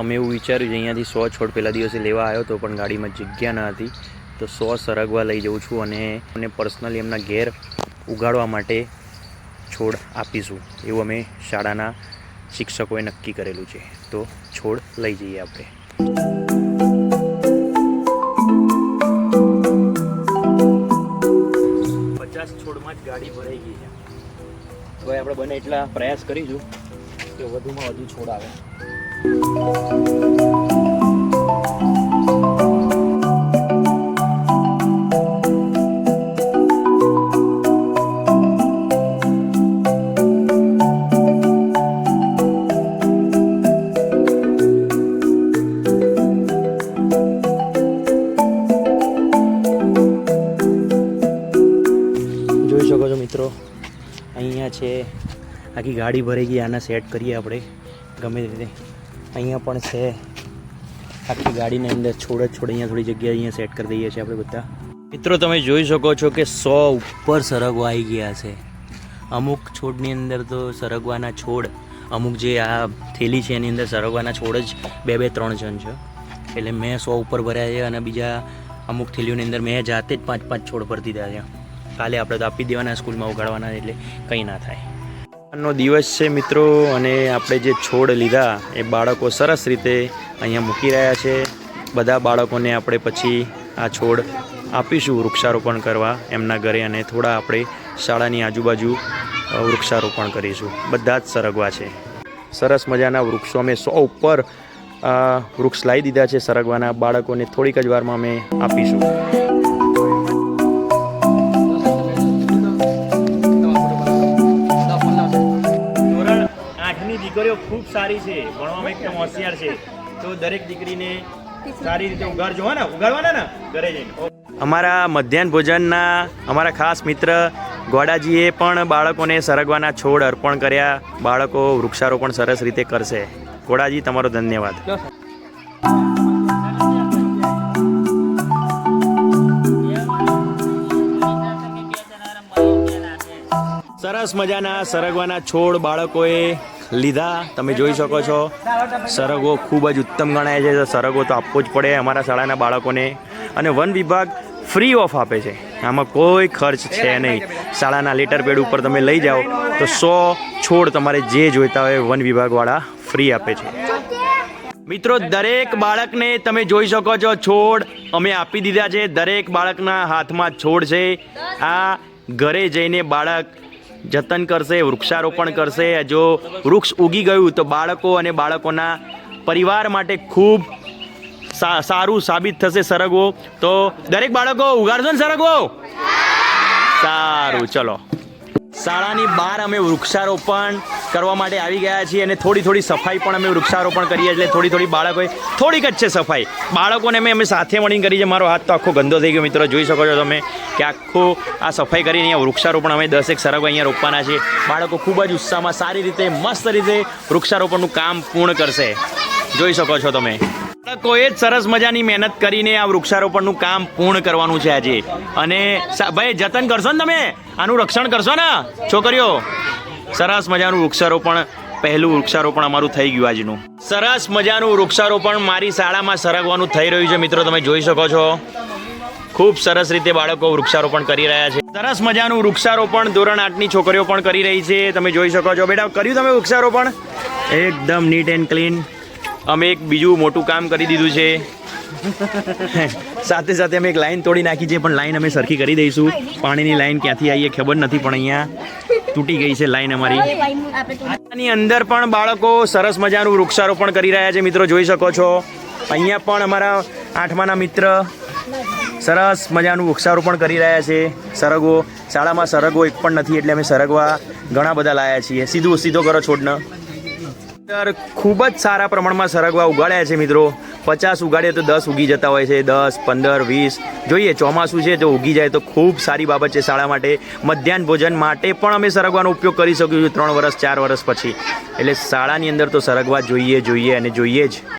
અમે એવું વિચાર્યું છે, અહીંયાથી સો છોડ પહેલા દિવસે લેવા આવ્યો હતો પણ ગાડીમાં જગ્યા ન હતી. તો સો સરગવા લઈ જઉં છું અને અમને પર્સનલી એમના ઘેર ઉગાડવા માટે છોડ આપીશું. એવું અમે શાળાના શિક્ષકોએ નક્કી કરેલું છે. તો છોડ લઈ જઈએ આપણે. પચાસ છોડમાં જ ગાડી ભરાઈ ગઈ છે. હવે આપણે બને એટલા પ્રયાસ કરીશું કે વધુમાં વધુ છોડ આવે. મિત્રો અહીંયા છે. આખી ગાડી ભરાઈ ગઈ આને સેટ કરીએ આપણે. ગમે તે રીતે. અહીંયા પણ છે. આખી ગાડીની અંદર છોડ છોડે, અહીંયા થોડી જગ્યાએ અહીંયા સેટ કરી દઈએ છીએ આપણે બધા. મિત્રો, તમે જોઈ શકો છો કે સો ઉપર સરગવા આવી ગયા છે. અમુક છોડની અંદર તો સરગવાના છોડ, અમુક જે આ થેલી છે એની અંદર સરગવાના છોડ જ બે બે, ત્રણ જણ છે. એટલે મેં સો ઉપર ભર્યા છે અને બીજા અમુક થેલીઓની અંદર મેં જાતે જ પાંચ પાંચ છોડ ભરી દીધા છે. કાલે આપણે તો આપી દેવાના, સ્કૂલમાં ઉગાડવાના, એટલે કંઈ ના થાય. નો દિવસ છે મિત્રો, અને આપણે જે છોડ લીધા, એ બાળકો સરસ રીતે અહીંયા મૂકી રહ્યા છે. બધા બાળકોને આપણે પછી આ છોડ આપીશું વૃક્ષારોપણ કરવા એમના ઘરે, અને થોડા આપણે શાળાની આજુબાજુ વૃક્ષારોપણ કરીશું. બધા જ સરગવા છે. સરસ મજાના વૃક્ષો અમે સો ઉપર વૃક્ષ લાવી દીધા છે સરગવાના. બાળકોને થોડીક જ વારમાં અમે આપીશું. દીકરીઓ ખૂબ સારી છે, ભણવામાં એકદમ હોશિયાર છે. તો દરેક દીકરીને સારી રીતે ઉગાડજો, હો ને? ઉગાડવાના ને? ઘરે જઈને. અમારા મધ્યાહન ભોજનના અમારા ખાસ મિત્ર ગોડાજીએ પણ બાળકોને સરગવાના છોડ અર્પણ કર્યા. બાળકો વૃક્ષારોપણ સરસ રીતે કરશે. ગોડાજી, તમારો ધન્યવાદ. સરસ મજાના સરગવાના છોડ બાળકોએ લીધા, તમે જોઈ શકો છો. સરગવો ખૂબ જ ઉત્તમ ગણાય છે. તો સરગવો તો આપવો જ પડે અમારા શાળાના બાળકોને. અને વન વિભાગ ફ્રી ઓફ આપે છે. આમાં કોઈ ખર્ચ છે નહીં. શાળાના લેટર પેડ ઉપર તમે લઈ જાઓ તો સો છોડ તમારે જે જોઈતા હોય વન વિભાગવાળા ફ્રી આપે છે. મિત્રો, દરેક બાળકને તમે જોઈ શકો છો છોડ અમે આપી દીધા છે. દરેક બાળકના હાથમાં છોડ છે. આ ઘરે જઈને બાળક જતન કરશે, વૃક્ષારોપણ કરશે. જો વૃક્ષ ઉગી ગયું તો બાળકો અને બાળકોના પરિવાર માટે ખૂબ સારું સાબિત થશે સરગવો. તો દરેક બાળકો ઉગાડશો ને સરગવો? સારું, ચલો. શાળાની બહાર અમે વૃક્ષારોપણ કરવા માટે આવી ગયા છીએ અને થોડી થોડી સફાઈ પણ અમે વૃક્ષારોપણ કરીએ એટલે થોડી થોડી બાળકોએ થોડીક જ છે સફાઈ. બાળકોને મેં અમે સાથે મળીને કરી છે. મારો હાથ તો આખો ગંદો થઈ ગયો. મિત્રો, જોઈ શકો છો તમે કે આખું આ સફાઈ કરીને અહીંયા વૃક્ષારોપણ અમે દસેક સરગો અહીંયા રોપવાના છે બાળકો ખૂબ જ ઉત્સાહમાં સારી રીતે, મસ્ત રીતે વૃક્ષારોપણનું કામ પૂર્ણ કરશે. જોઈ શકો છો તમે. બાળકોએ જ સરસ મજાની મહેનત કરીને આ વૃક્ષારોપણનું કામ પૂર્ણ કરવાનું છે આજે. અને ભાઈ, જતન કરશો ને તમે? આનું રક્ષણ કરશો ને, છોકરીઓ? સરસ મજાનું વૃક્ષારોપણ, પહેલું વૃક્ષારોપણ અમારું થઈ ગયું આજનું. સરસ મજાનું વૃક્ષારોપણ મારી શાળામાં સરગવાનું થઈ રહ્યું છે. મિત્રો, તમે જોઈ શકો છો. ખૂબ સરસ રીતે બાળકો વૃક્ષારોપણ કરી રહ્યા છે. સરસ મજાનું વૃક્ષારોપણ ધોરણ આઠની છોકરીઓ પણ કરી રહી છે. તમે જોઈ શકો છો. બેટા, કર્યું તમે વૃક્ષારોપણ? એકદમ નીટ એન્ડ ક્લીન. અમે એક બીજું મોટું કામ કરી દીધું છે. સાથે સાથે અમે એક લાઈન તોડી નાખી છે, પણ લાઈન અમે સરખી કરી દઈશું. પાણીની લાઈન ક્યાંથી આવી એ ખબર નથી પણ અહીંયા. તૂટી ગઈ છે લાઈન અમારી. ની અંદર પણ બાળકો સરસ મજાનું વૃક્ષારોપણ કરી રહ્યા છે. મિત્રો જોઈ શકો છો. અહીંયા પણ અમારા આઠમાના મિત્ર સરસ મજાનું વૃક્ષારોપણ કરી રહ્યા છે. સરગવો. શાળામાં સરગવો એક પણ નથી એટલે અમે સરગવા ઘણા બધા લાયા છીએ. સીધું સીધો કરો છોડને. અંદર ખૂબ જ સારા પ્રમાણમાં સરગવા ઉગાડ્યા છે મિત્રો. પચાસ ઉગાડીએ તો દસ ઉગી જતા હોય છે, દસ, પંદર, વીસ. જોઈએ, ચોમાસું છે તો ઉગી જાય તો ખૂબ સારી બાબત છે શાળા માટે. મધ્યાહન ભોજન માટે પણ અમે સરગવાનો ઉપયોગ કરી શકીશું ત્રણ વર્ષ ચાર વર્ષ પછી. એટલે શાળાની અંદર તો સરગવા જોઈએ જોઈએ અને જોઈએ જ.